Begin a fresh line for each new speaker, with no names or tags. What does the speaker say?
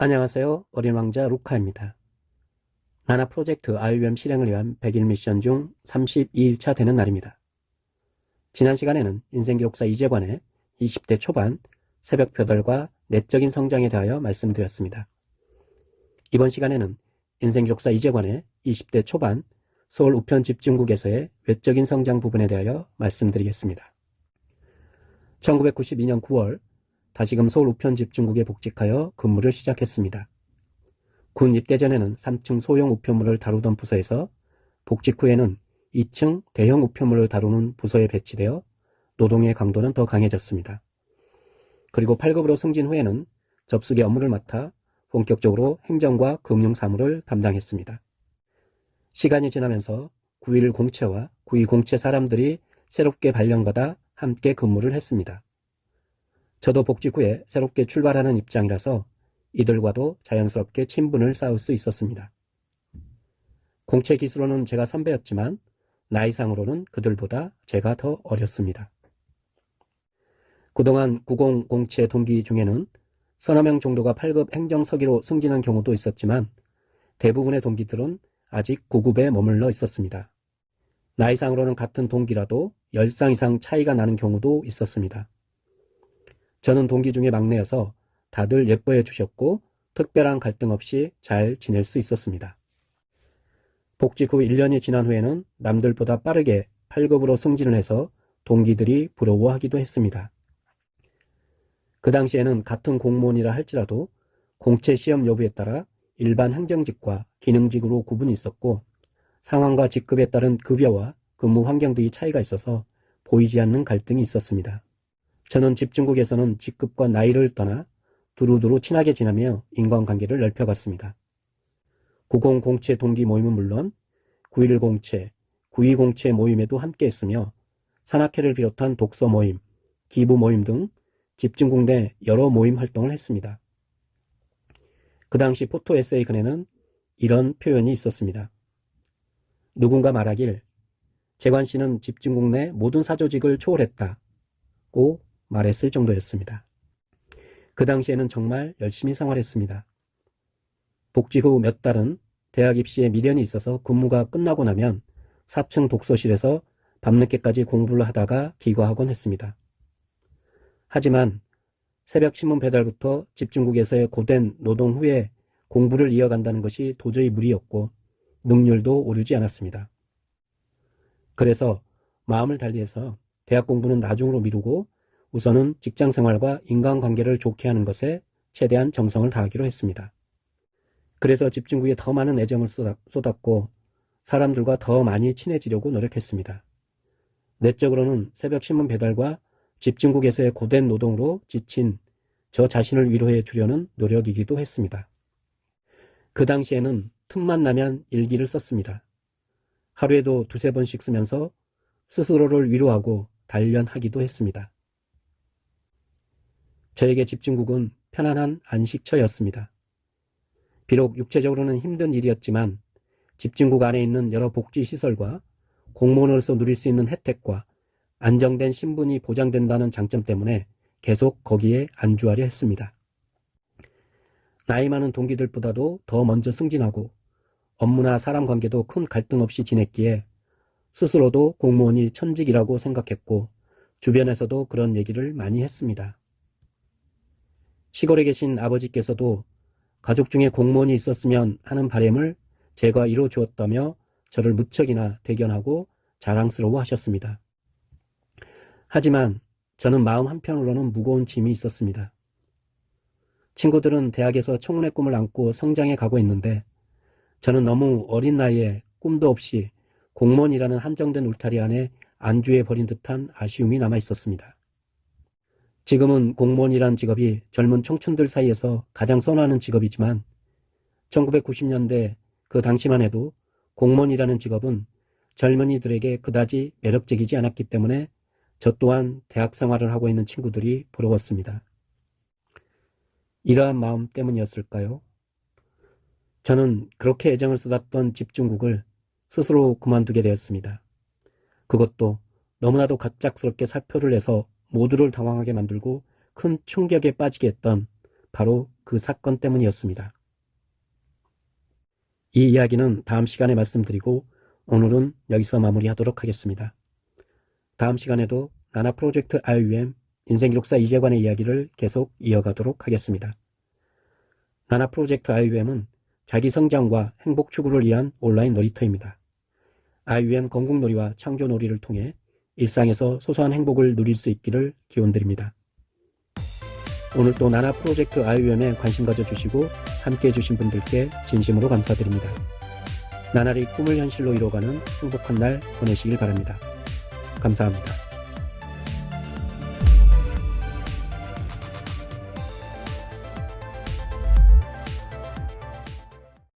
안녕하세요. 어린 왕자 루카입니다. 나나 프로젝트 IOM 실행을 위한 100일 미션 중 32일차 되는 날입니다. 지난 시간에는 인생기록사 이재관의 20대 초반 새벽 표절과 내적인 성장에 대하여 말씀드렸습니다. 이번 시간에는 인생기록사 이재관의 20대 초반 서울 우편 집중국에서의 외적인 성장 부분에 대하여 말씀드리겠습니다. 1992년 9월 다시금 서울 우편 집중국에 복직하여 근무를 시작했습니다. 군 입대 전에는 3층 소형 우편물을 다루던 부서에서 복직 후에는 2층 대형 우편물을 다루는 부서에 배치되어 노동의 강도는 더 강해졌습니다. 그리고 8급으로 승진 후에는 접수기 업무를 맡아 본격적으로 행정과 금융 사무를 담당했습니다. 시간이 지나면서 9.1 공채와 9.2 공채 사람들이 새롭게 발령받아 함께 근무를 했습니다. 저도 복직 후에 새롭게 출발하는 입장이라서 이들과도 자연스럽게 친분을 쌓을 수 있었습니다. 공채 기수로는 제가 선배였지만 나이상으로는 그들보다 제가 더 어렸습니다. 그동안 90 공채 동기 중에는 서너 명 정도가 8급 행정서기로 승진한 경우도 있었지만 대부분의 동기들은 아직 9급에 머물러 있었습니다. 나이상으로는 같은 동기라도 10상 이상 차이가 나는 경우도 있었습니다. 저는 동기 중에 막내여서 다들 예뻐해 주셨고 특별한 갈등 없이 잘 지낼 수 있었습니다. 복직 후 1년이 지난 후에는 남들보다 빠르게 8급으로 승진을 해서 동기들이 부러워하기도 했습니다. 그 당시에는 같은 공무원이라 할지라도 공채 시험 여부에 따라 일반 행정직과 기능직으로 구분이 있었고 상황과 직급에 따른 급여와 근무 환경 등의 차이가 있어서 보이지 않는 갈등이 있었습니다. 저는 집중국에서는 직급과 나이를 떠나 두루두루 친하게 지내며 인간관계를 넓혀갔습니다. 90 공채 동기 모임은 물론 91 공채, 92 공채 모임에도 함께 했으며 산악회를 비롯한 독서 모임, 기부 모임 등 집중국 내 여러 모임 활동을 했습니다. 그 당시 포토 에세이 글에는 이런 표현이 있었습니다. 누군가 말하길 재관 씨는 집중국 내 모든 사조직을 초월했다고 말했을 정도였습니다. 그 당시에는 정말 열심히 생활했습니다. 복직 후 몇 달은 대학 입시에 미련이 있어서 근무가 끝나고 나면 4층 독서실에서 밤늦게까지 공부를 하다가 기과하곤 했습니다. 하지만 새벽 신문 배달부터 집중국에서의 고된 노동 후에 공부를 이어간다는 것이 도저히 무리였고 능률도 오르지 않았습니다. 그래서 마음을 달리해서 대학 공부는 나중으로 미루고 우선은 직장 생활과 인간관계를 좋게 하는 것에 최대한 정성을 다하기로 했습니다. 그래서 집중국에 더 많은 애정을 쏟았고 사람들과 더 많이 친해지려고 노력했습니다. 내적으로는 새벽 신문 배달과 집중국에서의 고된 노동으로 지친 저 자신을 위로해 주려는 노력이기도 했습니다. 그 당시에는 틈만 나면 일기를 썼습니다. 하루에도 두세 번씩 쓰면서 스스로를 위로하고 단련하기도 했습니다. 저에게 집중국은 편안한 안식처였습니다. 비록 육체적으로는 힘든 일이었지만 집중국 안에 있는 여러 복지시설과 공무원으로서 누릴 수 있는 혜택과 안정된 신분이 보장된다는 장점 때문에 계속 거기에 안주하려 했습니다. 나이 많은 동기들보다도 더 먼저 승진하고 업무나 사람 관계도 큰 갈등 없이 지냈기에 스스로도 공무원이 천직이라고 생각했고 주변에서도 그런 얘기를 많이 했습니다. 시골에 계신 아버지께서도 가족 중에 공무원이 있었으면 하는 바램을 제가 이뤄 주었다며 저를 무척이나 대견하고 자랑스러워 하셨습니다. 하지만 저는 마음 한편으로는 무거운 짐이 있었습니다. 친구들은 대학에서 청문회 꿈을 안고 성장해 가고 있는데 저는 너무 어린 나이에 꿈도 없이 공무원이라는 한정된 울타리 안에 안주해 버린 듯한 아쉬움이 남아 있었습니다. 지금은 공무원이란 직업이 젊은 청춘들 사이에서 가장 선호하는 직업이지만 1990년대 그 당시만 해도 공무원이라는 직업은 젊은이들에게 그다지 매력적이지 않았기 때문에 저 또한 대학 생활을 하고 있는 친구들이 부러웠습니다. 이러한 마음 때문이었을까요? 저는 그렇게 애정을 쏟았던 집중국을 스스로 그만두게 되었습니다. 그것도 너무나도 갑작스럽게 사표를 내서 모두를 당황하게 만들고 큰 충격에 빠지게 했던 바로 그 사건 때문이었습니다. 이 이야기는 다음 시간에 말씀드리고 오늘은 여기서 마무리하도록 하겠습니다. 다음 시간에도 나나 프로젝트 IUM 인생기록사 이재관의 이야기를 계속 이어가도록 하겠습니다. 나나 프로젝트 IUM은 자기 성장과 행복 추구를 위한 온라인 놀이터입니다. IUM 건국놀이와 창조놀이를 통해 일상에서 소소한 행복을 누릴 수 있기를 기원드립니다. 오늘도 나나 프로젝트 IUM에 관심 가져주시고 함께 해주신 분들께 진심으로 감사드립니다. 나날이 꿈을 현실로 이뤄가는 행복한 날 보내시길 바랍니다. 감사합니다.